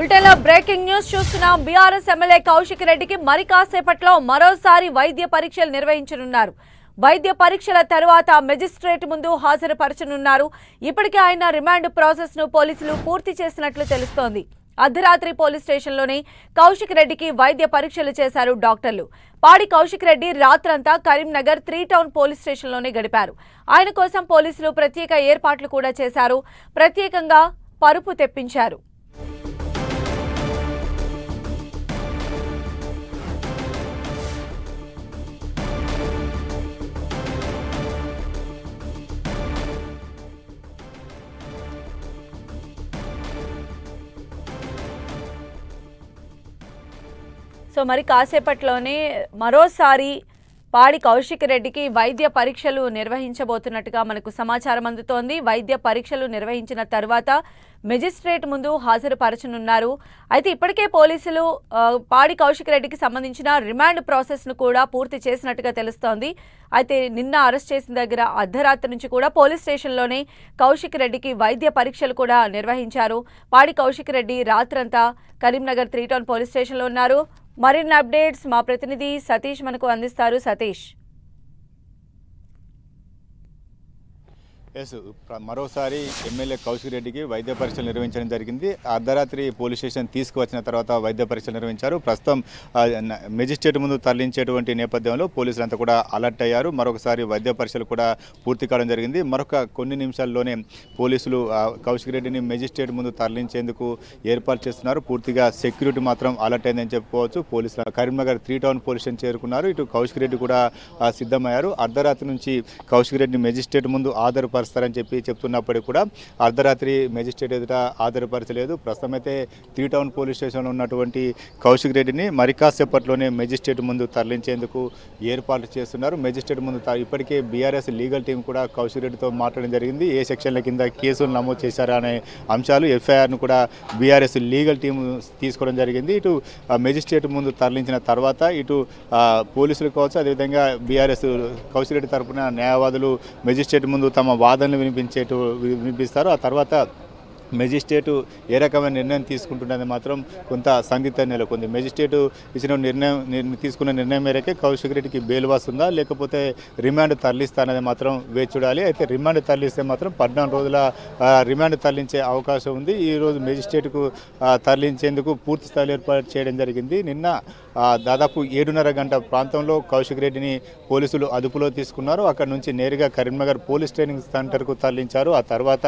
బ్రిటన్లో breaking news చూస్తున్నాం BRS MLA Kaushik రెడ్డికి మరి కాసేపట్లో మరోసారి వైద్య పరీక్షలు నిర్వహించనున్నారు. వైద్య పరీక్షల తర్వాత మెజిస్ట్రేట్ ముందు హాజరుపరచనున్నారు. ఇప్పటికే ఆయన రిమాండ్ ప్రాసెస్ను పోలీసులు పూర్తి చేసినట్లు తెలుస్తోంది. అర్ధరాత్రి పోలీస్ స్టేషన్లోని కౌశిక్ రెడ్డికి వైద్య పరీక్షలు చేశారు డాక్టర్లు. పాడి కౌశిక్ రెడ్డి రాత్రంతా కరీంనగర్ త్రీ టౌన్ పోలీస్ స్టేషన్లోనే గడిపారు. ఆయన కోసం పోలీసులు ప్రత్యేక ఏర్పాట్లు కూడా చేశారు. ప్రత్యేకంగా పరుపు తెప్పించారు. సో మరి కాసేపట్లోనే మరోసారి పాడి కౌశిక్ రెడ్డికి వైద్య పరీక్షలు నిర్వహించబోతున్నట్టుగా మనకు సమాచారం అందుతోంది. వైద్య పరీక్షలు నిర్వహించిన తర్వాత మెజిస్ట్రేట్ ముందు హాజరుపరచనున్నారు. అయితే ఇప్పటికే పోలీసులు పాడి కౌశిక్ రెడ్డికి సంబంధించిన రిమాండ్ ప్రాసెస్ను కూడా పూర్తి చేసినట్టుగా తెలుస్తోంది. అయితే నిన్న అరెస్ట్ చేసిన దగ్గర అర్ధరాత్రి నుంచి కూడా పోలీస్ స్టేషన్లోనే కౌశిక్ రెడ్డికి వైద్య పరీక్షలు కూడా నిర్వహించారు. పాడి కౌశిక్ రెడ్డి రాత్రంతా కరీంనగర్ త్రీ టౌన్ పోలీస్ స్టేషన్లో ఉన్నారు. మరిన్ని అప్డేట్స్ మా ప్రతినిధి సతీష్ మనకు అందిస్తారు. సతీష్. ఎస్ మరోసారి ఎమ్మెల్యే కౌశిక్ రెడ్డికి వైద్య పరీక్షలు నిర్వహించడం జరిగింది. అర్ధరాత్రి పోలీస్ స్టేషన్ తీసుకువచ్చిన తర్వాత వైద్య పరీక్షలు నిర్వహించారు. ప్రస్తుతం మెజిస్ట్రేట్ ముందు తరలించేటువంటి నేపథ్యంలో పోలీసులంతా కూడా అలర్ట్ అయ్యారు. మరొకసారి వైద్య పరీక్షలు కూడా పూర్తి కావడం జరిగింది. మరొక కొన్ని నిమిషాల్లోనే పోలీసులు కౌశిక్ రెడ్డిని మెజిస్ట్రేట్ ముందు తరలించేందుకు ఏర్పాటు చేస్తున్నారు. పూర్తిగా సెక్యూరిటీ మాత్రం అలర్ట్ అయిందని చెప్పుకోవచ్చు. పోలీసులు Karimnagar three town police station చేరుకున్నారు. ఇటు కౌశిక్ రెడ్డి కూడా సిద్ధమయ్యారు. అర్ధరాత్రి నుంచి కౌశిక్ రెడ్డిని మెజిస్ట్రేట్ ముందు ఆధారపడి ఆధారపరుస్తారని చెప్పి చెప్తున్నప్పటికీ కూడా అర్ధరాత్రి మెజిస్ట్రేట్ ఎదుట ఆధారపరచలేదు. ప్రస్తుతం అయితే త్రీ టౌన్ పోలీస్ స్టేషన్లో ఉన్నటువంటి కౌశిక్ రెడ్డిని మరి కాసేపట్లోనే మెజిస్ట్రేట్ ముందు తరలించేందుకు ఏర్పాట్లు చేస్తున్నారు. మెజిస్ట్రేట్ ముందు ఇప్పటికే బీఆర్ఎస్ లీగల్ టీం కూడా కౌశిక్ రెడ్డితో మాట్లాడడం జరిగింది. ఏ సెక్షన్ల కింద కేసులు నమోదు చేశారా అనే అంశాలు ఎఫ్ఐఆర్ను కూడా బీఆర్ఎస్ లీగల్ టీం తీసుకోవడం జరిగింది. ఇటు ఆ, మెజిస్ట్రేట్ ముందు తరలించిన తర్వాత ఇటు పోలీసులు కావచ్చు అదేవిధంగా బీఆర్ఎస్ కౌశిక్ రెడ్డి తరపున న్యాయవాదులు మెజిస్ట్రేట్ ముందు తమ వాదనలు వినిపించేటు వినిపిస్తారు. ఆ తర్వాత మెజిస్ట్రేటు ఏ రకమైన నిర్ణయం తీసుకుంటున్నది మాత్రం కొంత సందిగ్ధం నెలకొంది. మెజిస్ట్రేటు ఇచ్చిన నిర్ణయం తీసుకున్న నిర్ణయం మేరకే కౌశిక్ రెడ్డికి బెయిల్ వస్తుందా లేకపోతే రిమాండ్ తరలిస్తానది మాత్రం వేచి చూడాలి. అయితే రిమాండ్ తరలిస్తే మాత్రం పద్నాలుగు రోజుల రిమాండ్ తరలించే అవకాశం ఉంది. ఈ రోజు మెజిస్ట్రేట్కు తరలించేందుకు పూర్తి స్థాయిలో ఏర్పాటు చేయడం జరిగింది. నిన్న దాదాపు ఏడున్నర గంట ప్రాంతంలో కౌశిక్ రెడ్డిని పోలీసులు అదుపులో తీసుకున్నారు. అక్కడ నుంచి నేరుగా కరీంనగర్ పోలీస్ ట్రైనింగ్ సెంటర్కు తరలించారు. ఆ తర్వాత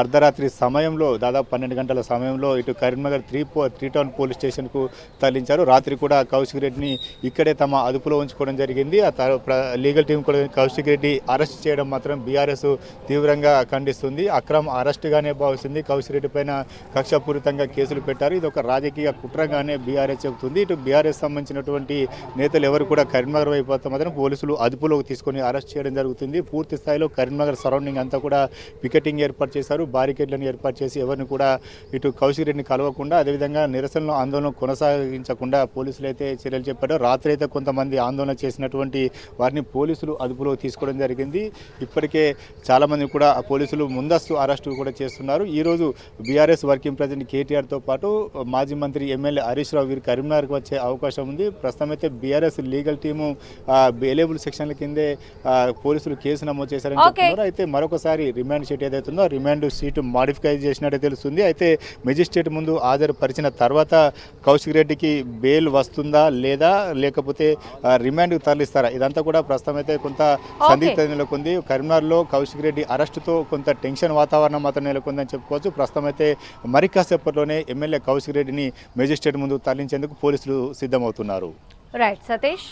అర్ధరాత్రి సమయంలో దాదాపు పన్నెండు గంటల సమయంలో ఇటు కరీంనగర్ త్రీ పో త్రీ టౌన్ పోలీస్ స్టేషన్కు తరలించారు. రాత్రి కూడా కౌశిక్ రెడ్డిని ఇక్కడే తమ అదుపులో ఉంచుకోవడం జరిగింది. ఆ తర్వాత లీగల్ టీం కూడా కౌశిక్ రెడ్డి అరెస్ట్ చేయడం మాత్రం బీఆర్ఎస్ తీవ్రంగా ఖండిస్తుంది. అక్రమ అరెస్ట్గానే భావిస్తుంది. కౌశిక్ రెడ్డి పైన కక్షపూరితంగా కేసులు పెట్టారు. ఇది ఒక రాజకీయ కుట్రగానే బీఆర్ఎస్ చెబుతుంది. ఇటు బీఆర్ఎస్ సంబంధించినటువంటి నేతలు ఎవరు కూడా కరీంనగర్ వైపు మాత్రం పోలీసులు అదుపులోకి తీసుకొని అరెస్ట్ చేయడం జరుగుతుంది. పూర్తి స్థాయిలో కరీంనగర్ సరౌండింగ్ అంతా కూడా పికెటింగ్ ఏర్పాటు చేశారు. బారికేడ్లను ఏర్పాటు చేసి ఎవరిని కూడా ఇటు కౌశిక్ రెడ్డిని కలవకుండా అదేవిధంగా నిరసనలు ఆందోళన కొనసాగించకుండా పోలీసులు అయితే చర్యలు చెప్పారు. రాత్రి అయితే కొంతమంది ఆందోళన చేసినటువంటి వారిని పోలీసులు అదుపులో తీసుకోవడం జరిగింది. ఇప్పటికే చాలామంది కూడా పోలీసులు ముందస్తు అరెస్టు కూడా చేస్తున్నారు. ఈరోజు బీఆర్ఎస్ వర్కింగ్ ప్రెసిడెంట్ కేటీఆర్తో పాటు మాజీ మంత్రి ఎమ్మెల్యే హరీష్ రావు వీరు కరీంనగర్కి వచ్చే అవకాశం ఉంది. ప్రస్తుతం అయితే బీఆర్ఎస్ లీగల్ టీము బెయిలబుల్ సెక్షన్ల కిందే పోలీసులు కేసు నమోదు చేశారని. చెప్తున్నారు. అయితే మరొకసారి రిమాండ్ షీట్ ఏదైతుందో రిమాండ్ షీట్ మాడిఫై చేసినట్టే తెలుస్తుంది. అయితే మెజిస్ట్రేట్ ముందు హాజరుపరిచిన తర్వాత కౌశిక్ రెడ్డికి బెయిల్ వస్తుందా లేదా లేకపోతే రిమాండ్కి తరలిస్తారా? ఇదంతా కూడా ప్రస్తుతం అయితే కొంత సందిగ్ధత నెలకొంది. కరీంనగర్లో కౌశిక్ రెడ్డి అరెస్టుతో కొంత టెన్షన్ వాతావరణం మాత్రం నెలకొందని చెప్పుకోవచ్చు. ప్రస్తుతం అయితే మరి కాసేపట్లోనే ఎమ్మెల్యే కౌశిక్ రెడ్డిని మెజిస్ట్రేట్ ముందు తరలించేందుకు పోలీసులు సిద్ధమవుతున్నారు. రైట్ సతీష్